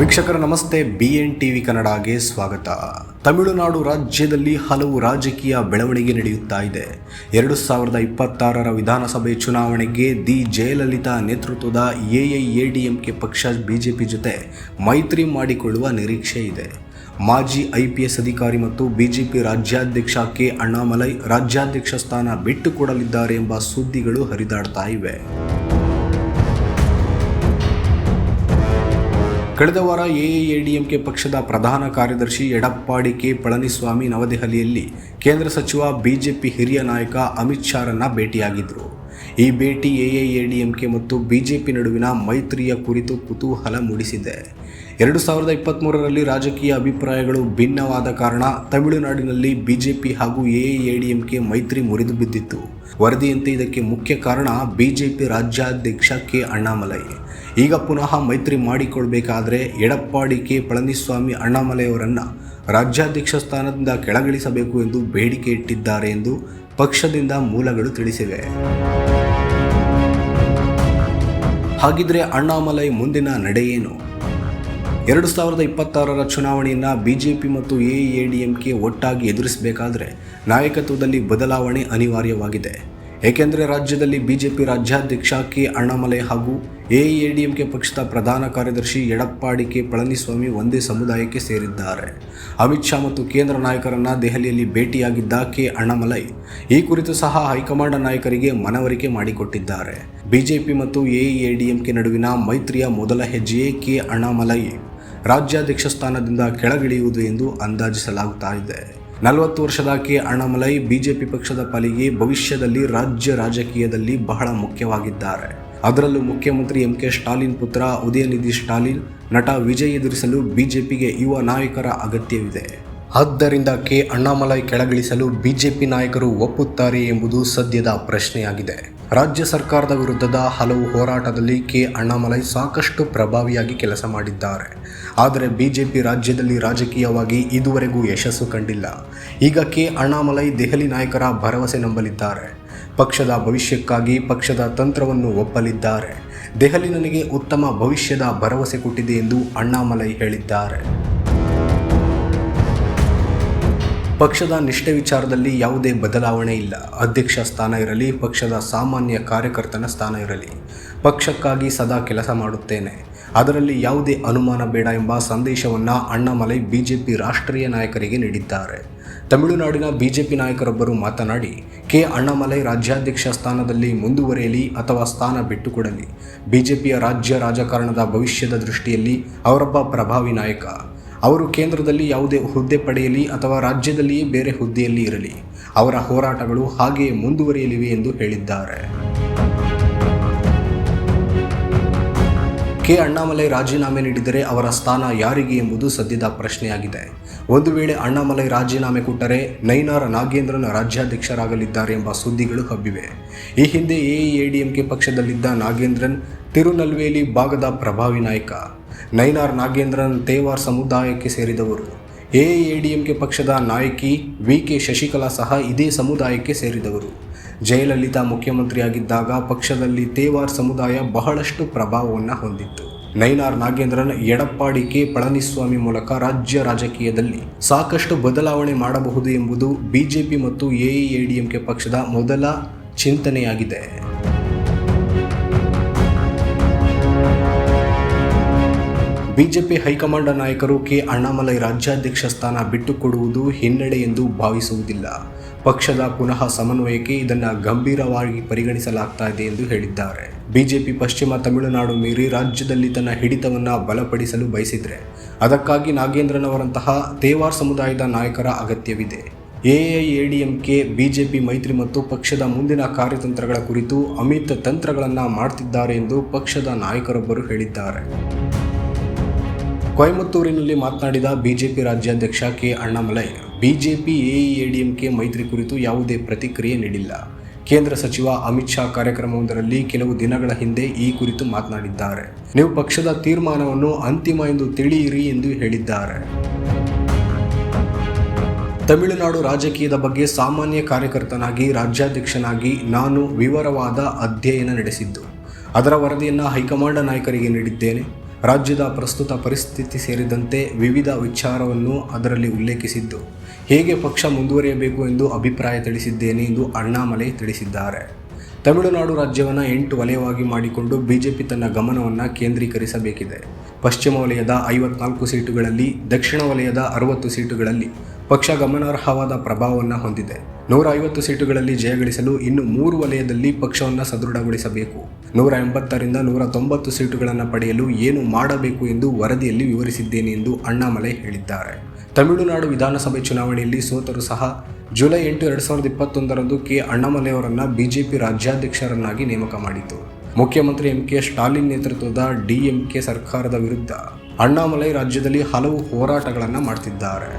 ವೀಕ್ಷಕರ ನಮಸ್ತೆ B N TV ಕನ್ನಡಗೆ ಸ್ವಾಗತ. ತಮಿಳುನಾಡು ರಾಜ್ಯದಲ್ಲಿ ಹಲವು ರಾಜಕೀಯ ಬೆಳವಣಿಗೆ ನಡೆಯುತ್ತಾ ಇದೆ. ಎರಡು ಸಾವಿರದ ಇಪ್ಪತ್ತಾರರ ವಿಧಾನಸಭೆ ಚುನಾವಣೆಗೆ ದಿ ಜಯಲಲಿತಾ ನೇತೃತ್ವದ ಎಐಎಡಿಎಂಕೆ ಪಕ್ಷ ಬಿಜೆಪಿ ಜೊತೆ ಮೈತ್ರಿ ಮಾಡಿಕೊಳ್ಳುವ ನಿರೀಕ್ಷೆ ಇದೆ. ಮಾಜಿ ಐ ಪಿ ಎಸ್ ಅಧಿಕಾರಿ ಮತ್ತು ಬಿಜೆಪಿ ರಾಜ್ಯಾಧ್ಯಕ್ಷ ಕೆ ಅಣ್ಣಾಮಲೈ ರಾಜ್ಯಾಧ್ಯಕ್ಷ ಸ್ಥಾನ ಬಿಟ್ಟುಕೊಡಲಿದ್ದಾರೆ ಎಂಬ ಸುದ್ದಿಗಳು ಹರಿದಾಡ್ತಾ ಇವೆ. ಕಳೆದ ವಾರ ಎಐಎಡಿಎಂಕೆ ಪಕ್ಷದ ಪ್ರಧಾನ ಕಾರ್ಯದರ್ಶಿ ಎಡಪ್ಪಾಡಿ ಕೆ ಪಳನಿಸ್ವಾಮಿ ನವದೆಹಲಿಯಲ್ಲಿ ಕೇಂದ್ರ ಸಚಿವ ಬಿಜೆಪಿ ಹಿರಿಯ ನಾಯಕ ಅಮಿತ್ ಶಾರನ್ನ ಭೇಟಿಯಾಗಿದ್ದರು ಈ ಭೇಟಿ ಎಐಎಡಿಎಂಕೆ ಮತ್ತು ಬಿಜೆಪಿ ನಡುವಿನ ಮೈತ್ರಿಯ ಕುರಿತು ಕುತೂಹಲ ಮೂಡಿಸಿದೆ. ಎರಡು ಸಾವಿರದ ಇಪ್ಪತ್ತ್ಮೂರರಲ್ಲಿ ರಾಜಕೀಯ ಅಭಿಪ್ರಾಯಗಳು ಭಿನ್ನವಾದ ಕಾರಣ ತಮಿಳುನಾಡಿನಲ್ಲಿ ಬಿಜೆಪಿ ಹಾಗೂ ಎಐಎಡಿಎಂಕೆ ಮೈತ್ರಿ ಮುರಿದು ಬಿದ್ದಿತ್ತು ವರದಿಯಂತೆ ಇದಕ್ಕೆ ಮುಖ್ಯ ಕಾರಣ ಬಿಜೆಪಿ ರಾಜ್ಯಾಧ್ಯಕ್ಷ ಕೆ ಅಣ್ಣಾಮಲೈ. ಈಗ ಪುನಃ ಮೈತ್ರಿ ಮಾಡಿಕೊಳ್ಬೇಕಾದ್ರೆ ಎಡಪ್ಪಾಡಿ ಕೆ ಪಳನಿಸ್ವಾಮಿ ಅಣ್ಣಾಮಲೆಯವರನ್ನು ರಾಜ್ಯಾಧ್ಯಕ್ಷ ಸ್ಥಾನದಿಂದ ಕೆಳಗಿಳಿಸಬೇಕು ಎಂದು ಬೇಡಿಕೆ ಇಟ್ಟಿದ್ದಾರೆ ಎಂದು ಪಕ್ಷದಿಂದ ಮೂಲಗಳು ತಿಳಿಸಿವೆ. ಹಾಗಿದ್ರೆ ಅಣ್ಣಾಮಲೈ ಮುಂದಿನ ನಡೆ ಏನು? ಎರಡು ಸಾವಿರದ ಇಪ್ಪತ್ತಾರರ ಚುನಾವಣೆಯನ್ನು ಬಿಜೆಪಿ ಮತ್ತು ಎಐಎಡಿಎಂಕೆ ಒಟ್ಟಾಗಿ ಎದುರಿಸಬೇಕಾದರೆ ನಾಯಕತ್ವದಲ್ಲಿ ಬದಲಾವಣೆ ಅನಿವಾರ್ಯವಾಗಿದೆ. ಏಕೆಂದರೆ ರಾಜ್ಯದಲ್ಲಿ ಬಿಜೆಪಿ ರಾಜ್ಯಾಧ್ಯಕ್ಷ ಕೆ ಅಣ್ಣಾಮಲೈ ಹಾಗೂ ಎಐಎಡಿಎಂಕೆ ಪಕ್ಷದ ಪ್ರಧಾನ ಕಾರ್ಯದರ್ಶಿ ಎಡಪ್ಪಾಡಿ ಕೆ ಪಳನಿಸ್ವಾಮಿ ಒಂದೇ ಸಮುದಾಯಕ್ಕೆ ಸೇರಿದ್ದಾರೆ. ಅಮಿತ್ ಶಾ ಮತ್ತು ಕೇಂದ್ರ ನಾಯಕರನ್ನು ದೆಹಲಿಯಲ್ಲಿ ಭೇಟಿಯಾಗಿದ್ದ ಕೆ ಅಣ್ಣಾಮಲೈ ಈ ಕುರಿತು ಸಹ ಹೈಕಮಾಂಡ್ ನಾಯಕರಿಗೆ ಮನವರಿಕೆ ಮಾಡಿಕೊಟ್ಟಿದ್ದಾರೆ. ಬಿಜೆಪಿ ಮತ್ತು ಎಐಎಡಿಎಂಕೆ ನಡುವಿನ ಮೈತ್ರಿಯ ಮೊದಲ ಹೆಜ್ಜೆಯೇ ಕೆ ಅಣ್ಣಾಮಲೈ. ರಾಜ್ಯಾಧ್ಯಕ್ಷ ಸ್ಥಾನದಿಂದ ಕೆಳಗಿಳಿಯುವುದು ಎಂದು ಅಂದಾಜಿಸಲಾಗುತ್ತಾ ಇದೆ. ನಲವತ್ತು ವರ್ಷದ ಕೆ ಅಣ್ಣಾಮಲೈ ಬಿಜೆಪಿ ಪಕ್ಷದ ಪಾಲಿಗೆ ಭವಿಷ್ಯದಲ್ಲಿ ರಾಜ್ಯ ರಾಜಕೀಯದಲ್ಲಿ ಬಹಳ ಮುಖ್ಯವಾಗಿದ್ದಾರೆ. ಅದರಲ್ಲೂ ಮುಖ್ಯಮಂತ್ರಿ ಎಂ ಕೆ ಸ್ಟಾಲಿನ್ ಪುತ್ರ ಉದಯನಿಧಿ ಸ್ಟಾಲಿನ್ ನಟ ವಿಜಯ್ ಎದುರಿಸಲು ಬಿಜೆಪಿಗೆ ಯುವ ನಾಯಕರ ಅಗತ್ಯವಿದೆ. ಆದ್ದರಿಂದ ಕೆ ಅಣ್ಣಾಮಲೈ ಕೆಳಗಿಳಿಸಲು ಬಿಜೆಪಿ ನಾಯಕರು ಒಪ್ಪುತ್ತಾರೆ ಎಂಬುದು ಸದ್ಯದ ಪ್ರಶ್ನೆಯಾಗಿದೆ. ರಾಜ್ಯ ಸರ್ಕಾರದ ವಿರುದ್ಧದ ಹಲವು ಹೋರಾಟದಲ್ಲಿ ಕೆ ಅಣ್ಣಾಮಲೈ ಸಾಕಷ್ಟು ಪ್ರಭಾವಿಯಾಗಿ ಕೆಲಸ ಮಾಡಿದ್ದಾರೆ. ಆದರೆ ಬಿಜೆಪಿ ರಾಜ್ಯದಲ್ಲಿ ರಾಜಕೀಯವಾಗಿ ಇದುವರೆಗೂ ಯಶಸ್ಸು ಕಂಡಿಲ್ಲ. ಈಗ ಕೆ. ಅಣ್ಣಾಮಲೈ ದೆಹಲಿ ನಾಯಕರ ಭರವಸೆ ನಂಬಲಿದ್ದಾರೆ. ಪಕ್ಷದ ಭವಿಷ್ಯಕ್ಕಾಗಿ ಪಕ್ಷದ ತಂತ್ರವನ್ನು ಒಪ್ಪಲಿದ್ದಾರೆ. ದೆಹಲಿ ನನಗೆ ಉತ್ತಮ ಭವಿಷ್ಯದ ಭರವಸೆ ಕೊಟ್ಟಿದೆ ಎಂದು ಅಣ್ಣಾಮಲೈ ಹೇಳಿದ್ದಾರೆ. ಪಕ್ಷದ ನಿಷ್ಠೆ ವಿಚಾರದಲ್ಲಿ ಯಾವುದೇ ಬದಲಾವಣೆ ಇಲ್ಲ. ಅಧ್ಯಕ್ಷ ಸ್ಥಾನ ಇರಲಿ, ಪಕ್ಷದ ಸಾಮಾನ್ಯ ಕಾರ್ಯಕರ್ತನ ಸ್ಥಾನ ಇರಲಿ. ಪಕ್ಷಕ್ಕಾಗಿ ಸದಾ ಕೆಲಸ ಮಾಡುತ್ತೇನೆ. ಅದರಲ್ಲಿ ಯಾವುದೇ ಅನುಮಾನ ಬೇಡ ಎಂಬ ಸಂದೇಶವನ್ನು ಅಣ್ಣಾಮಲೈ ಬಿಜೆಪಿ ರಾಷ್ಟ್ರೀಯ ನಾಯಕರಿಗೆ ನೀಡಿದ್ದಾರೆ. ತಮಿಳುನಾಡಿನ ಬಿಜೆಪಿ ನಾಯಕರೊಬ್ಬರು ಮಾತನಾಡಿ, ಕೆ ಅಣ್ಣಾಮಲೈ ರಾಜ್ಯಾಧ್ಯಕ್ಷ ಸ್ಥಾನದಲ್ಲಿ ಮುಂದುವರಿಯಲಿ ಅಥವಾ ಸ್ಥಾನ ಬಿಟ್ಟುಕೊಡಲಿ. ಬಿಜೆಪಿಯ ರಾಜ್ಯ ರಾಜಕಾರಣದ ಭವಿಷ್ಯದ ದೃಷ್ಟಿಯಲ್ಲಿ ಅವರೊಬ್ಬ ಪ್ರಭಾವಿ ನಾಯಕ. ಅವರು ಕೇಂದ್ರದಲ್ಲಿ ಯಾವುದೇ ಹುದ್ದೆ ಪಡೆಯಲಿ ಅಥವಾ ರಾಜ್ಯದಲ್ಲಿಯೇ ಬೇರೆ ಹುದ್ದೆಯಲ್ಲಿ ಇರಲಿ. ಅವರ ಹೋರಾಟಗಳು ಹಾಗೆಯೇ ಮುಂದುವರಿಯಲಿವೆ ಎಂದು ಹೇಳಿದ್ದಾರೆ. ಕೆ ಅಣ್ಣಾಮಲೈ ರಾಜೀನಾಮೆ ನೀಡಿದರೆ ಅವರ ಸ್ಥಾನ ಯಾರಿಗೆ ಎಂಬುದು ಸದ್ಯದ ಪ್ರಶ್ನೆಯಾಗಿದೆ. ಒಂದು ವೇಳೆ ಅಣ್ಣಾಮಲೈ ರಾಜೀನಾಮೆ ಕೊಟ್ಟರೆ ನೈನಾರ ನಾಗೇಂದ್ರನ ರಾಜ್ಯಾಧ್ಯಕ್ಷರಾಗಲಿದ್ದಾರೆ ಎಂಬ ಸುದ್ದಿಗಳು ಹಬ್ಬಿವೆ. ಈ ಹಿಂದೆ ಎಐಎಡಿಎಂಕೆ ಪಕ್ಷದಲ್ಲಿದ್ದ ನಾಗೇಂದ್ರನ್ ತಿರುನಲ್ವೇಲಿ ಭಾಗದ ಪ್ರಭಾವಿ ನಾಯಕ, ನೈನಾರ್ ನಾಗೇಂದ್ರನ್ ತೇವಾರ್ ಸಮುದಾಯಕ್ಕೆ ಸೇರಿದವರು. ಎಐಎಡಿಎಂಕೆ ಪಕ್ಷದ ನಾಯಕಿ ವಿ ಕೆ ಶಶಿಕಲಾ ಸಹ ಇದೇ ಸಮುದಾಯಕ್ಕೆ ಸೇರಿದವರು. ಜಯಲಲಿತಾ ಮುಖ್ಯಮಂತ್ರಿಯಾಗಿದ್ದಾಗ ಪಕ್ಷದಲ್ಲಿ ತೇವಾರ್ ಸಮುದಾಯ ಬಹಳಷ್ಟು ಪ್ರಭಾವವನ್ನು ಹೊಂದಿತ್ತು. ನೈನಾರ್ ನಾಗೇಂದ್ರನ್ ಎಡಪ್ಪಾಡಿ ಕೆ ಪಳನಿಸ್ವಾಮಿ ಮೂಲಕ ರಾಜ್ಯ ರಾಜಕೀಯದಲ್ಲಿ ಸಾಕಷ್ಟು ಬದಲಾವಣೆ ಮಾಡಬಹುದು ಎಂಬುದು ಬಿಜೆಪಿ ಮತ್ತು ಎಐಎಡಿಎಂಕೆ ಪಕ್ಷದ ಮೊದಲ ಚಿಂತನೆಯಾಗಿದೆ. ಬಿಜೆಪಿ ಹೈಕಮಾಂಡ್ ನಾಯಕರು ಕೆ ಅಣ್ಣಾಮಲೈ ರಾಜ್ಯಾಧ್ಯಕ್ಷ ಸ್ಥಾನ ಬಿಟ್ಟುಕೊಡುವುದು ಹಿನ್ನಡೆ ಎಂದು ಭಾವಿಸುವುದಿಲ್ಲ. ಪಕ್ಷದ ಪುನಃ ಸಮನ್ವಯಕ್ಕೆ ಇದನ್ನು ಗಂಭೀರವಾಗಿ ಪರಿಗಣಿಸಲಾಗ್ತಾ ಇದೆ ಎಂದು ಹೇಳಿದ್ದಾರೆ. ಬಿಜೆಪಿ ಪಶ್ಚಿಮ ತಮಿಳುನಾಡು ಮೀರಿ ರಾಜ್ಯದಲ್ಲಿ ತನ್ನ ಹಿಡಿತವನ್ನು ಬಲಪಡಿಸಲು ಬಯಸಿದ್ರೆ ಅದಕ್ಕಾಗಿ ನಾಗೇಂದ್ರನವರಂತಹ ತೇವಾರ್ ಸಮುದಾಯದ ನಾಯಕರ ಅಗತ್ಯವಿದೆ. ಎಐಎಡಿಎಂಕೆ, ಬಿಜೆಪಿ ಮೈತ್ರಿ ಮತ್ತು ಪಕ್ಷದ ಮುಂದಿನ ಕಾರ್ಯತಂತ್ರಗಳ ಕುರಿತು ಅಮಿತ್ ತಂತ್ರಗಳನ್ನು ಮಾಡ್ತಿದ್ದಾರೆ ಎಂದು ಪಕ್ಷದ ನಾಯಕರೊಬ್ಬರು ಹೇಳಿದ್ದಾರೆ. ಕೊಯಮತ್ತೂರಿನಲ್ಲಿ ಮಾತನಾಡಿದ ಬಿಜೆಪಿ ರಾಜ್ಯಾಧ್ಯಕ್ಷ ಕೆ ಅಣ್ಣಾಮಲೈ ಬಿಜೆಪಿ ಎಐಎಡಿಎಂಕೆ ಮೈತ್ರಿ ಕುರಿತು ಯಾವುದೇ ಪ್ರತಿಕ್ರಿಯೆ ನೀಡಿಲ್ಲ. ಕೇಂದ್ರ ಸಚಿವ ಅಮಿತ್ ಶಾ ಕಾರ್ಯಕ್ರಮವೊಂದರಲ್ಲಿ ಕೆಲವು ದಿನಗಳ ಹಿಂದೆ ಈ ಕುರಿತು ಮಾತನಾಡಿದ್ದಾರೆ. ನೀವು ಪಕ್ಷದ ತೀರ್ಮಾನವನ್ನು ಅಂತಿಮ ಎಂದು ತಿಳಿಯಿರಿ ಎಂದು ಹೇಳಿದ್ದಾರೆ. ತಮಿಳುನಾಡು ರಾಜಕೀಯದ ಬಗ್ಗೆ ಸಾಮಾನ್ಯ ಕಾರ್ಯಕರ್ತನಾಗಿ, ರಾಜ್ಯಾಧ್ಯಕ್ಷನಾಗಿ ನಾನು ವಿವರವಾದ ಅಧ್ಯಯನ ನಡೆಸಿದ್ದು. ಅದರ ವರದಿಯನ್ನು ಹೈಕಮಾಂಡ್ ನಾಯಕರಿಗೆ ನೀಡಿದ್ದೇನೆ. ರಾಜ್ಯದ ಪ್ರಸ್ತುತ ಪರಿಸ್ಥಿತಿ ಸೇರಿದಂತೆ ವಿವಿಧ ವಿಚಾರವನ್ನು ಅದರಲ್ಲಿ ಉಲ್ಲೇಖಿಸಿದ್ದು, ಹೇಗೆ ಪಕ್ಷ ಮುಂದುವರಿಯಬೇಕು ಎಂದು ಅಭಿಪ್ರಾಯ ತಿಳಿಸಿದ್ದೇನೆ ಎಂದು ಅಣ್ಣಾಮಲೈ ತಿಳಿಸಿದ್ದಾರೆ. ತಮಿಳುನಾಡು ರಾಜ್ಯವನ್ನು ಎಂಟು ವಲಯವಾಗಿ ಮಾಡಿಕೊಂಡು ಬಿಜೆಪಿ ತನ್ನ ಗಮನವನ್ನು ಕೇಂದ್ರೀಕರಿಸಬೇಕಿದೆ. ಪಶ್ಚಿಮ ವಲಯದ ಐವತ್ನಾಲ್ಕು ಸೀಟುಗಳಲ್ಲಿ, ದಕ್ಷಿಣ ವಲಯದ ಅರವತ್ತು ಸೀಟುಗಳಲ್ಲಿ ಪಕ್ಷ ಗಮನಾರ್ಹವಾದ ಪ್ರಭಾವವನ್ನು ಹೊಂದಿದೆ. ನೂರ ಐವತ್ತು ಸೀಟುಗಳಲ್ಲಿ ಜಯಗಳಿಸಲು ಇನ್ನು ಮೂರು ವಲಯದಲ್ಲಿ ಪಕ್ಷವನ್ನು ಸದೃಢಗೊಳಿಸಬೇಕು. ನೂರ ಎಂಬತ್ತರಿಂದ ನೂರ ತೊಂಬತ್ತು ಸೀಟುಗಳನ್ನು ಪಡೆಯಲು ಏನು ಮಾಡಬೇಕು ಎಂದು ವರದಿಯಲ್ಲಿ ವಿವರಿಸಿದ್ದೇನೆ ಎಂದು ಅಣ್ಣಾಮಲೈ ಹೇಳಿದ್ದಾರೆ. ತಮಿಳುನಾಡು ವಿಧಾನಸಭೆ ಚುನಾವಣೆಯಲ್ಲಿ ಸೋತರು ಸಹ ಜುಲೈ ಎಂಟು ಎರಡು ಸಾವಿರದ ಇಪ್ಪತ್ತೊಂದರಂದು ಕೆ ಅಣ್ಣಾಮಲೈ ಅವರನ್ನು ಬಿಜೆಪಿ ರಾಜ್ಯಾಧ್ಯಕ್ಷರನ್ನಾಗಿ ನೇಮಕ ಮಾಡಿತು. ಮುಖ್ಯಮಂತ್ರಿ ಎಂ ಕೆ ಸ್ಟಾಲಿನ್ ನೇತೃತ್ವದ ಡಿಎಂಕೆ ಸರ್ಕಾರದ ವಿರುದ್ಧ ಅಣ್ಣಾಮಲೈ ರಾಜ್ಯದಲ್ಲಿ ಹಲವು ಹೋರಾಟಗಳನ್ನು ಮಾಡ್ತಿದ್ದಾರೆ.